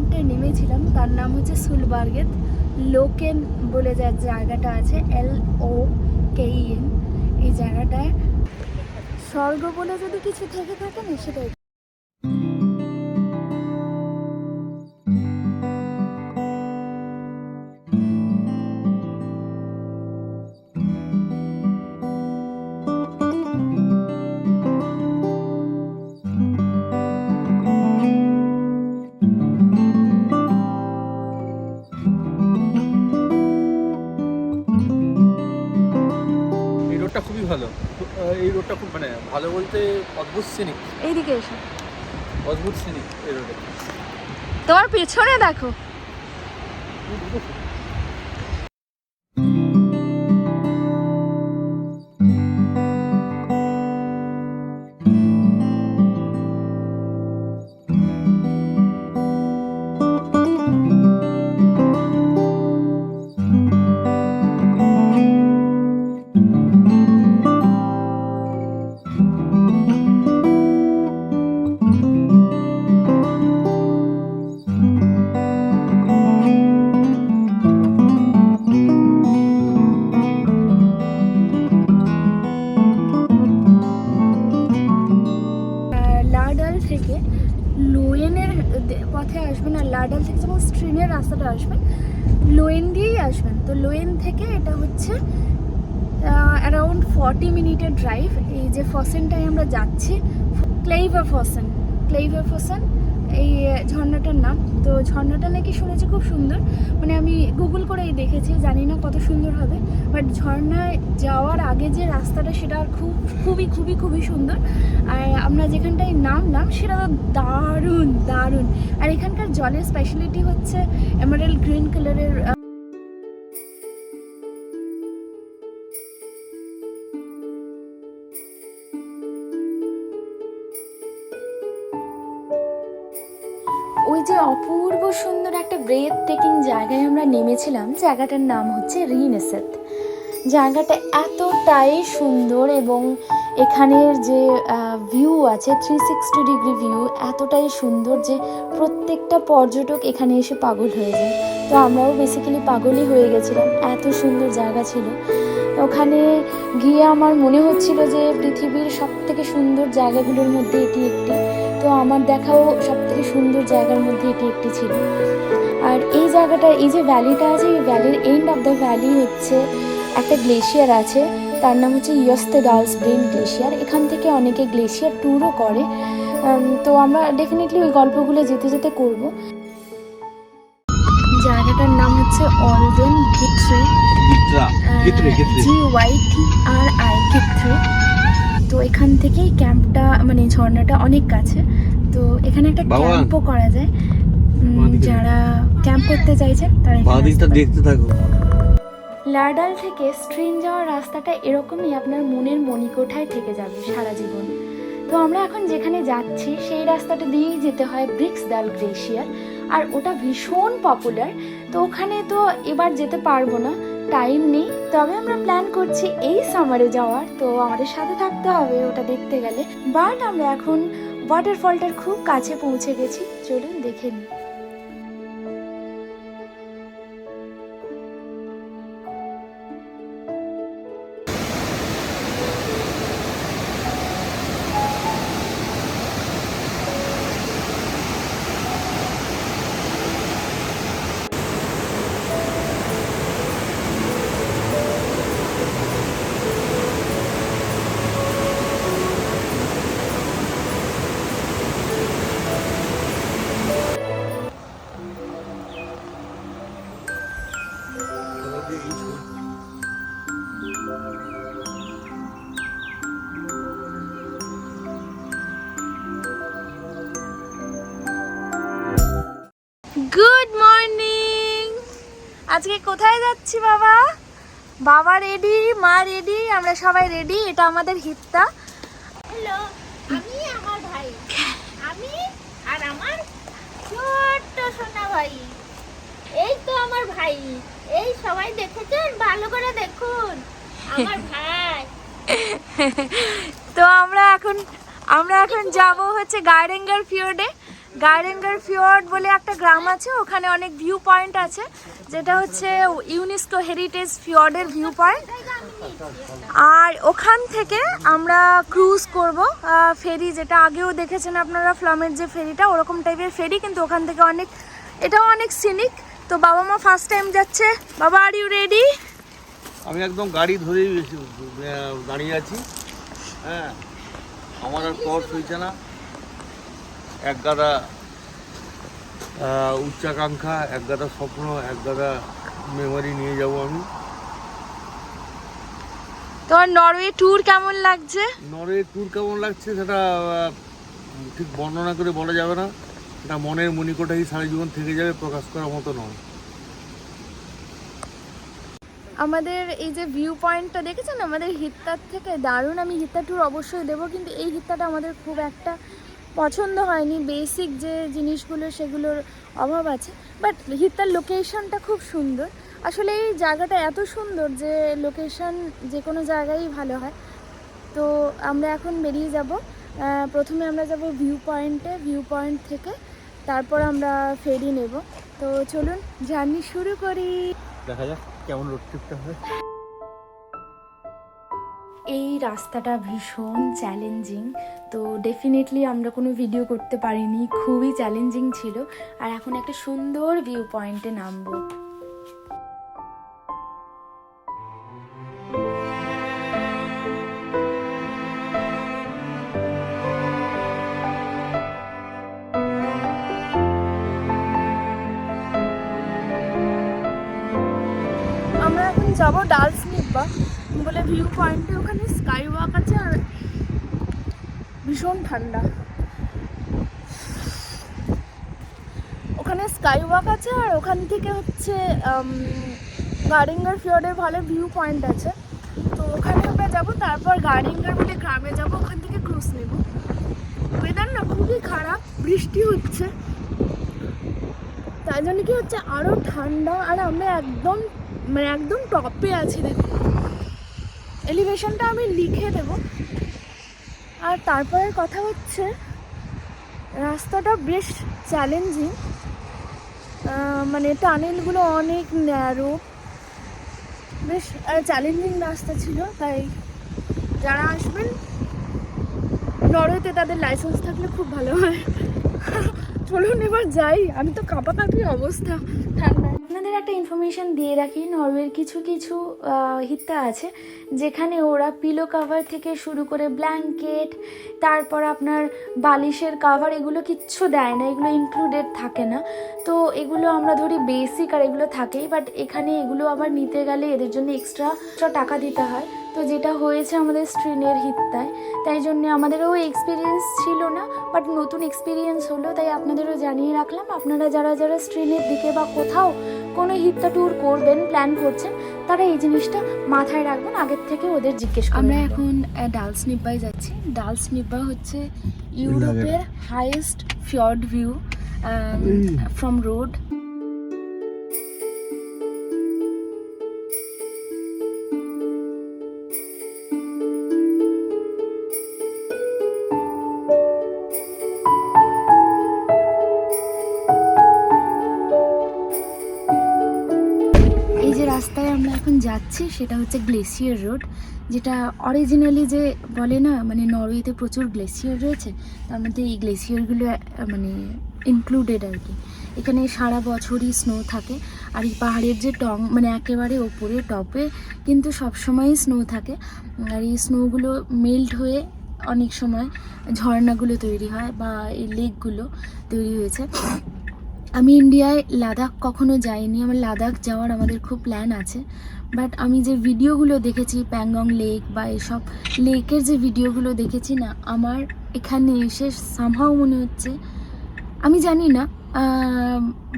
আইল্যান্ডটায় নেমেছিলাম। তার নাম হচ্ছে সুলবার্গেত। লোকেন বলে যার জায়গাটা আছে, এল ও কে এন। এই জায়গাটায় স্বর্গ বলে যদি কিছু থেকে থাকে না, সেটাই। অদ্ভুত সিনিক। এইদিকে এসো। অদ্ভুত সিনিক এই রোডে। তোমার পেছনে দেখো। লাডাল ট্রেনের রাস্তাটা আসবেন লোয়েন দিয়েই আসবেন। তো লোয়েন থেকে এটা হচ্ছে অ্যারাউন্ড ফর্টি মিনিটের ড্রাইভ এই যে ফসেনটায় আমরা যাচ্ছি ক্লেইভার ফসেন ক্লেইভার ফসেন এই ঝর্ণাটার নাম। তো ঝর্ণাটা নাকি শুনেছি খুব সুন্দর। মানে আমি গুগল করেই দেখেছি, জানি না কত সুন্দর হবে। বাট ঝর্ণায় যাওয়ার আগে যে রাস্তাটা, সেটা খুব, খুবই খুবই খুবই সুন্দর। আর আমরা যেখানটায় নামলাম, সেটা তো দারুণ দারুণ। আর এখানকার জলের স্পেশালিটি হচ্ছে এমারেল গ্রিন কালারের ব্রেথ টেকিং জায়গায় আমরা নেমেছিলাম, জায়গাটার নাম হচ্ছে রিনেসেত জায়গাটা এতটাই সুন্দর এবং এখানের যে ভিউ আছে থ্রি সিক্সটি ডিগ্রি ভিউ এতটাই সুন্দর যে প্রত্যেকটা পর্যটক এখানে এসে পাগল হয়ে যায়। তো আমরাও বেসিক্যালি পাগলই হয়ে গেছিলাম। এত সুন্দর জায়গা ছিল। ওখানে গিয়ে আমার মনে হচ্ছিল যে পৃথিবীর সব থেকে সুন্দর জায়গাগুলোর মধ্যে এটি একটি। তো আমার দেখাও সব থেকে সুন্দর জায়গার মধ্যে এটি একটি ছিল। আর এই জায়গাটা এই যে ভ্যালিটা আছে এই ভ্যালির এন্ড অফ দ্য ভ্যালি হচ্ছে একটা গ্লেশিয়ার আছে। তার নাম হচ্ছে ইয়স্তে ডালস ব্রেন গ্লেশিয়ার এখান থেকে অনেকে গ্লেশিয়ার ট্যুরও করে। তো আমরা ডেফিনেটলি ওই গল্পগুলো যেতে যেতে করব। জায়গাটার নাম হচ্ছে অলডেন গিট্রি G Y T R I গিট্রি তো এখান থেকেই ক্যাম্পটা মানে ঝর্ণাটা অনেক কাছে। তো এখানে একটা ক্যাম্পও করা যায়। যারা ক্যাম্প করতে চাইছেন তারা এখানে বাঁ দিকটা আসতে পারেন। দেখতে থাকো। লাডাল থেকে স্ট্রিন যাওয়ার রাস্তাটা এরকমই আপনার মনের মণিকোঠায় থেকে যাবে সারা জীবন। তো আমরা এখন যেখানে যাচ্ছি সেই রাস্তাটা দিয়েই যেতে হয় ব্রিক্স ডাল গ্লেশিয়ার আর ওটা ভীষণ পপুলার তো ওখানে তো এবার যেতে পারব না টাইম নেই। তবে আমরা প্ল্যান করছি এই সামারে যাওয়ার তো আমাদের সাথে থাকতে হবে ওটা দেখতে গেলে। বাট আমরা এখন ওয়াটারফলটার খুব কাছে পৌঁছে গেছি চলুন দেখে নিই। আজকে কোথায় যাচ্ছি বাবা? বাবা রেডি মা রেডি আমরা সবাই রেডি এটা আমাদের হিত্তা হ্যালো আমি আমার ভাই। আমি আর আমার ছোট্ট সোনা ভাই। এই তো আমার ভাই। এই সবাই দেখেছেন? ভালো করে দেখুন। আমার ভাই। তো আমরা এখন আমরা এখন যাব হচ্ছে গার্ডেঙ্গার ফিওর্ডে গাইরেঙ্গার ফিওর্ড বলে একটা গ্রাম আছে, ওখানে অনেক ভিউ পয়েন্ট আছে, যেটা হচ্ছে ইউনেস্কো হেরিটেজ ফিওর্ডের ভিউ পয়েন্ট আর ওখান থেকে আমরা ক্রুজ করব ফেরি যেটা আগেও দেখেছেন আপনারা, ফ্লামের যে ফেরিটা, ওরকম টাইপের ফেরি, কিন্তু ওখান থেকে অনেক, এটাও অনেক সিনিক তো বাবা মা ফার্স্ট টাইম যাচ্ছে। বাবা আর ইউ রেডি আমি একদম গাড়ি এসে- দাঁড়িয়ে আছি। হ্যাঁ আমার আর পথ হয়েছে না। এক গাদা উচ্চাকাঙ্ক্ষা এক গাদা স্বপ্ন এক গাদা মেমোরি নিয়ে যাব আমি। তোমার নরওয়ে ট্যুর কেমন লাগছে? নরে ট্যুর কেমন লাগছে সেটা ঠিক বর্ণনা করে বলা যাবে না। এটা মনের মণিকোটাই সারা জীবন থেকে যাবে প্রকাশ করার মতো নয়। আমাদের এই যে ভিউ পয়েন্টটা দেখেছেন? আমাদের হিত্তার থেকে দারুণ আমি হিত্তা ট্যুর অবশ্যই দেবো কিন্তু এই হিত্তাটা আমাদের খুব একটা পছন্দ হয়নি বেসিক যে জিনিসগুলো সেগুলোর অভাব আছে বাট হিত্তার লোকেশনটা খুব সুন্দর। আসলে এই জায়গাটা এত সুন্দর যে লোকেশন যে কোনো জায়গায় ভালো হয়। তো আমরা এখন বেরিয়ে যাব। প্রথমে আমরা যাব ভিউ পয়েন্টে ভিউ পয়েন্ট থেকে। তারপর আমরা ফেরি নেব। তো চলুন জার্নি শুরু করি। দেখা যাক কেমন রোড ট্রিপটা হয়। এই রাস্তাটা ভীষণ চ্যালেঞ্জিং তো ডেফিনেটলি আমরা কোনো ভিডিও করতে পারিনি, খুবই চ্যালেঞ্জিং ছিল। আর এখন একটা সুন্দর ভিউ পয়েন্টে নামবো। পয়েন্টে ওখানে স্কাই ওয়াক আছে আর ভীষণ ঠান্ডা। ওখানে স্কাই ওয়াক আছে আর ওখান থেকে হচ্ছে গার্ডিঙ্গার ফিওর্ডের ভালো ভিউ পয়েন্ট আছে। তো ওখানে আমরা যাব, তারপর গার্ডিঙ্গার বলে গ্রামে যাব, ওখান থেকে ক্রুজ নেব। ওয়েদার না খুবই খারাপ, বৃষ্টি হচ্ছে। তাই জন্য কি হচ্ছে আরও ঠান্ডা, আর আমরা একদম মানে একদম টপে আছি দেখুন এলিভেশনটা আমি লিখে দেব। আর তারপরের কথা হচ্ছে, রাস্তাটা বেশ চ্যালেঞ্জিং মানে টানেলগুলো অনেক ন্যারো বেশ চ্যালেঞ্জিং রাস্তা ছিল, তাই যারা আসবেন, নরওয়েতে তাদের লাইসেন্স থাকলে খুব ভালো হয়। চলুন এবার যাই। আমি তো কাঁপাকাঁপি অবস্থা। ঠান্ডায় আপনাদের একটা ইনফরমেশান দিয়ে রাখি, নরওয়ের কিছু কিছু হিত্যা আছে, যেখানে ওরা পিলো কাভার থেকে শুরু করে ব্ল্যাঙ্কেট তারপর আপনার বালিশের কাভার এগুলো কিচ্ছু দেয় না, এগুলো ইনক্লুডেড থাকে না। তো এগুলো আমরা ধরি বেসিক আর এগুলো থাকেই বাট এখানে এগুলো আবার নিতে গেলে এদের জন্য এক্সট্রা টাকা দিতে হয়। তো যেটা হয়েছে আমাদের স্ট্রেনের হিত্তায় তাই জন্য আমাদেরও এক্সপিরিয়েন্স ছিল না বাট নতুন এক্সপিরিয়েন্স হলো তাই আপনাদেরও জানিয়ে রাখলাম। আপনারা যারা যারা স্ট্রিনের দিকে বা কোথাও কোনো হিত্তা ট্যুর করবেন প্ল্যান করছেন তারা এই জিনিসটা মাথায় রাখবেন আগের থেকে ওদের জিজ্ঞেস আমরা এখন ডালস নিব্বাই যাচ্ছি। ডালস নিব্বা হচ্ছে ইউরোপের highest fjord view from road সেটা হচ্ছে গ্লেসিয়ার রোড, যেটা অরিজিনালি যে বলে না মানে নরওয়েতে প্রচুর গ্লেসিয়ার রয়েছে, তার মধ্যে এই গ্লেসিয়ারগুলো মানে ইনক্লুডেড আর কি। এখানে সারা বছরই স্নো থাকে, আর এই পাহাড়ের যে টং মানে একেবারে ওপরে টপে কিন্তু সবসময়ই স্নো থাকে। আর এই স্নোগুলো মেল্ট হয়ে অনেক সময় ঝর্ণাগুলো তৈরি হয়, বা এই লেকগুলো তৈরি হয়েছে। আমি ইন্ডিয়ায় লাদাখ কখনো যাইনি, আমার লাদাখ যাওয়ার আমাদের খুব প্ল্যান আছে। বাট আমি যে ভিডিওগুলো দেখেছি প্যাংগং লেক বা এসব লেকের যে ভিডিওগুলো দেখেছি না, আমার এখানে এসে সামহাও মনে হচ্ছে, আমি জানি না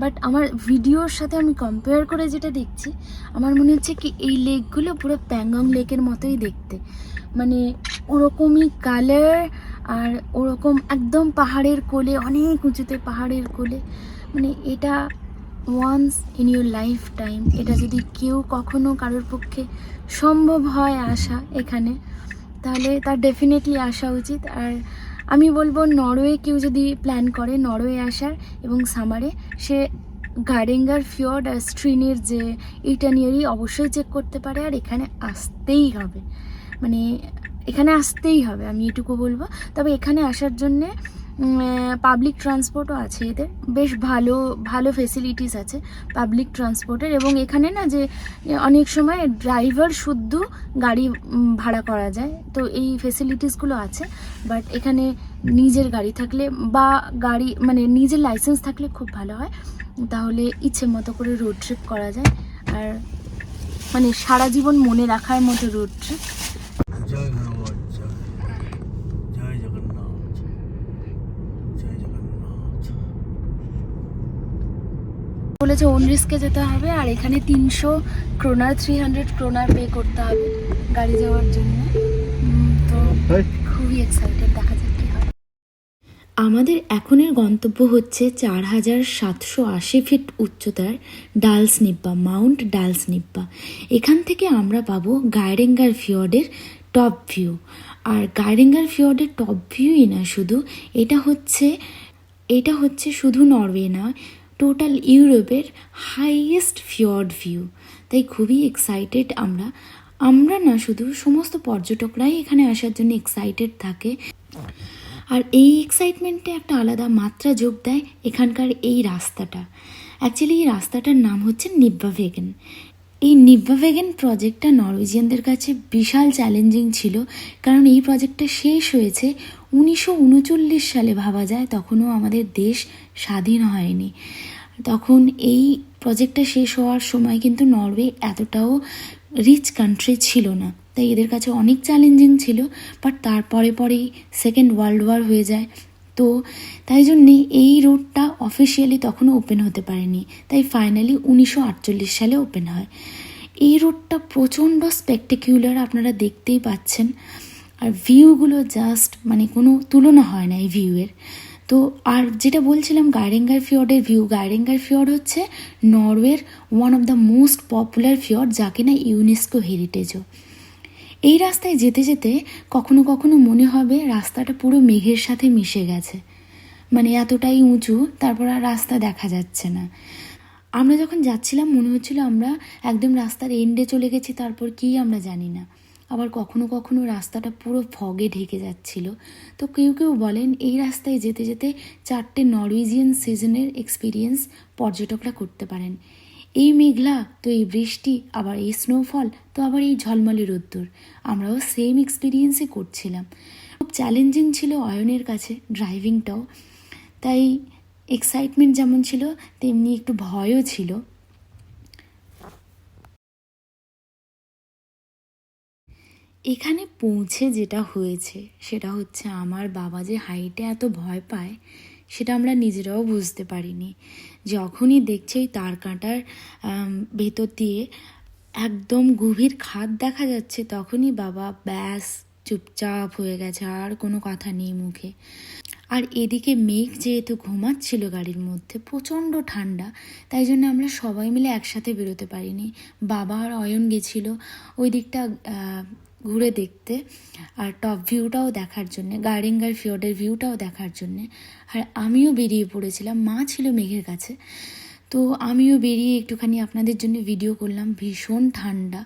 বাট আমার ভিডিওর সাথে আমি কম্পেয়ার করে যেটা দেখছি, আমার মনে হচ্ছে কি এই লেকগুলো পুরো প্যাংগং লেকের মতোই দেখতে। মানে ওরকমই কালার আর ওরকম একদম পাহাড়ের কোলে, অনেক উঁচুতে পাহাড়ের কোলে। মানে এটা once in your life time এটা যদি কেউ কখনো কারোর পক্ষে সম্ভব হয় আসা এখানে, তাহলে তার ডেফিনেটলি আসা উচিত। আর আমি বলব, নরওয়ে কেউ যদি প্ল্যান করে নরওয়ে আসার এবং সামারে সে গার্ডেঙ্গার ফিওর্ড আর স্ট্রিনের যে ইটানিয়ারি অবশ্যই চেক করতে পারে আর এখানে আসতেই হবে। মানে এখানে আসতেই হবে, আমি এটুকু বলব। তবে এখানে আসার জন্যে পাবলিক ট্রান্সপোর্টও আছে এদের বেশ ভালো ভালো ফেসিলিটিস আছে পাবলিক ট্রান্সপোর্টের এবং এখানে না যে অনেক সময় ড্রাইভার শুদ্ধ গাড়ি ভাড়া করা যায়। তো এই ফেসিলিটিসগুলো আছে। বাট এখানে নিজের গাড়ি থাকলে বা গাড়ি মানে নিজের লাইসেন্স থাকলে খুব ভালো হয়। তাহলে ইচ্ছে মতো করে রোড ট্রিপ করা যায়। আর মানে সারা জীবন মনে রাখার মতো রোড ট্রিপ বলেছে ওন রিস্কে যেতে হবে আর এখানে তিনশো kroner three hundred kroner pay করতে হবে গাড়ি যাওয়ার জন্য। তো খুবই এক্সাইটেড দেখা যাক কি হয়। আমাদের এখনের গন্তব্য হচ্ছে চার হাজার সাতশো আশি ফিট উচ্চতার ডালস নিব্বা মাউন্ট ডালস নিব্বা। এখান থেকে আমরা পাবো গাইরেঙ্গার ফিয়র্ডের টপ ভিউ। আর গাইরেঙ্গার ফিয়র্ডের টপ ভিউই না শুধু এটা হচ্ছে এটা হচ্ছে শুধু নরওয়ে না টোটাল ইউরোপের হাইয়েস্ট ফিওর্ড ভিউ। তাই খুবই এক্সাইটেড আমরা। আমরা না শুধু সমস্ত পর্যটকরাই এখানে আসার জন্য এক্সাইটেড থাকে। আর এই এক্সাইটমেন্টে একটা আলাদা মাত্রা যোগ দেয় এখানকার এই রাস্তাটা। অ্যাকচুয়ালি এই রাস্তাটার নাম হচ্ছে নিব্বাভেগেন এই নিব্বাভেগেন প্রজেক্টটা নরওয়েজিয়ানদের কাছে বিশাল চ্যালেঞ্জিং ছিল। কারণ এই প্রজেক্টটা শেষ হয়েছে উনিশশো উনচল্লিশ সালে ভাবা যায়। তখনও আমাদের দেশ স্বাধীন হয়নি। তখন এই প্রজেক্টটা শেষ হওয়ার সময় কিন্তু নরওয়ে এতটাও রিচ কান্ট্রি ছিল না। তাই এদের কাছে অনেক চ্যালেঞ্জিং ছিল বাট তারপরে পরেই সেকেন্ড ওয়ার্ল্ড ওয়ার হয়ে যায়। তো তাই জন্যে এই রোডটা অফিসিয়ালি তখনও ওপেন হতে পারেনি। তাই ফাইনালি উনিশশো আটচল্লিশ সালে ওপেন হয়। এই রোডটা প্রচণ্ড স্পেকটেকিউলার আপনারা দেখতেই পাচ্ছেন। আর ভিউগুলো জাস্ট মানে কোনো তুলনা হয় না এই ভিউয়ের তো আর যেটা বলছিলাম গাইরেঙ্গার ফিয়র্ডের ভিউ গাইরেঙ্গার ফিয়র্ড হচ্ছে নরওয়ের one of the most popular fjord যা কিনা ইউনেস্কো হেরিটেজও এই রাস্তায় যেতে যেতে কখনো কখনো মনে হবে রাস্তাটা পুরো মেঘের সাথে মিশে গেছে। মানে এতটাই উঁচু, তারপর আর রাস্তা দেখা যাচ্ছে না। আমরা যখন যাচ্ছিলাম, মনে হচ্ছিল আমরা একদম রাস্তার এন্ডে চলে গেছি, তারপর কি আমরা জানি না। আবার কখনো কখনো রাস্তাটা পুরো ফগে ঢেকে যাচ্ছিল। তো কেউ কেউ বলেন, এই রাস্তায় যেতে যেতে চারটে নরওয়েজিয়ান সিজনের এক্সপিরিয়েন্স পর্যটকরা করতে পারেন। এই মেঘলা, তো এই বৃষ্টি, আবার এই স্নোফল তো আবার এই ঝলমলে রোদ্দুর। আমরাও সেম এক্সপিরিয়েন্সই করছিলাম। খুব চ্যালেঞ্জিং ছিল অয়নের কাছে ড্রাইভিংটাও তাই এক্সাইটমেন্ট যেমন ছিল, তেমনি একটু ভয়ও ছিল। এখানে পৌঁছে যেটা হয়েছে সেটা হচ্ছে আমার বাবা যে হাইটে এত ভয় পায়, সেটা আমরা নিজেরাও বুঝতে পারিনি। যখনই দেখছি ওই তার কাঁটার ভেতর দিয়ে একদম গভীর খাদ দেখা যাচ্ছে, তখনই বাবা ব্যাস চুপচাপ হয়ে গেছে, আর কোনো কথা নেই মুখে। আর এদিকে মেঘ যেহেতু ঘুমাচ্ছিল গাড়ির মধ্যে, প্রচণ্ড ঠান্ডা, তাই জন্য আমরা সবাই মিলে একসাথে বেরোতে পারিনি। বাবা আর অয়ন গেছিল, ওই দিকটা ঘুরে দেখতে আর টপ ভিউটাও দেখার জন্যে গার্ডেঙ্গার ফিওর্ডের ভিউটাও দেখার জন্যে। আর আমিও বেরিয়ে পড়েছিলাম, মা ছিল মেঘের কাছে। তো আমিও বেরিয়ে একটুখানি আপনাদের জন্য ভিডিও করলাম, ভীষণ ঠান্ডা।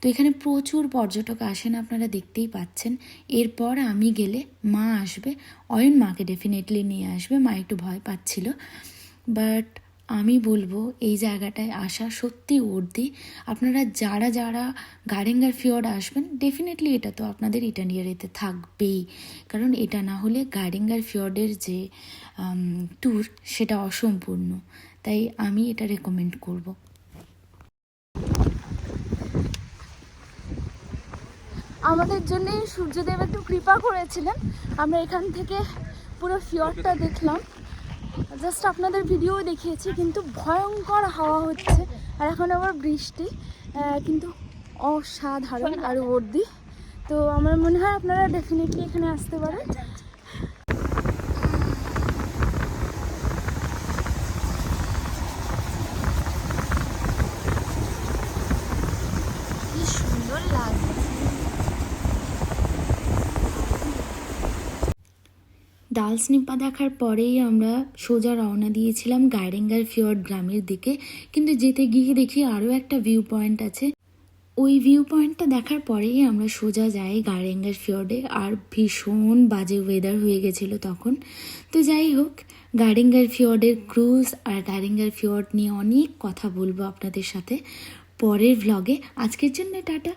তো এখানে প্রচুর পর্যটক আসেন, আপনারা দেখতেই পাচ্ছেন। এরপর আমি গেলে মা আসবে, অয়ন মাকে ডেফিনেটলি নিয়ে আসবে, মা একটু ভয় পাচ্ছিল। বাট আমি বলব এই জায়গাটায় আসা সত্যি উর্দি। আপনারা যারা যারা গারেঙ্গার ফিওর্ড আসবেন ডেফিনেটলি এটা তো আপনাদের ইটালিয়ারিতে থাকবেই। কারণ এটা না হলে গারেঙ্গার ফিওর্ডের যে ট্যুর সেটা অসম্পূর্ণ। তাই আমি এটা রেকমেন্ড করব। আমাদের জন্য সূর্যদেব একটু কৃপা করেছিলেন। আমরা এখান থেকে পুরো ফিওরটা দেখলাম। জাস্ট আপনাদের ভিডিও দেখিয়েছি, কিন্তু ভয়ঙ্কর হাওয়া হচ্ছে। আর এখন আবার বৃষ্টি কিন্তু অসাধারণ আর বর্দি তো আমার মনে হয় আপনারা ডেফিনেটলি এখানে আসতে পারেন কি সুন্দর লাগছে ডাল স্নিপা দেখার পরেই আমরা সোজা রওনা দিয়েছিলাম গাইডেঙ্গার ফিওর্ড গ্রামের দিকে। কিন্তু যেতে গিয়ে দেখি আরও একটা ভিউ পয়েন্ট আছে। ওই ভিউ পয়েন্টটা দেখার পরেই আমরা সোজা যাই গারেঙ্গার ফিওর্ডে আর ভীষণ বাজে ওয়েদার হয়ে গেছিল তখন। তো যাই হোক গার্ডেঙ্গার ফিওর্ডের ক্রুজ আর গার্ডেঙ্গার ফিওর্ড নিয়ে অনেক কথা বলব আপনাদের সাথে। পরের ভ্লগে আজকের জন্য টাটা।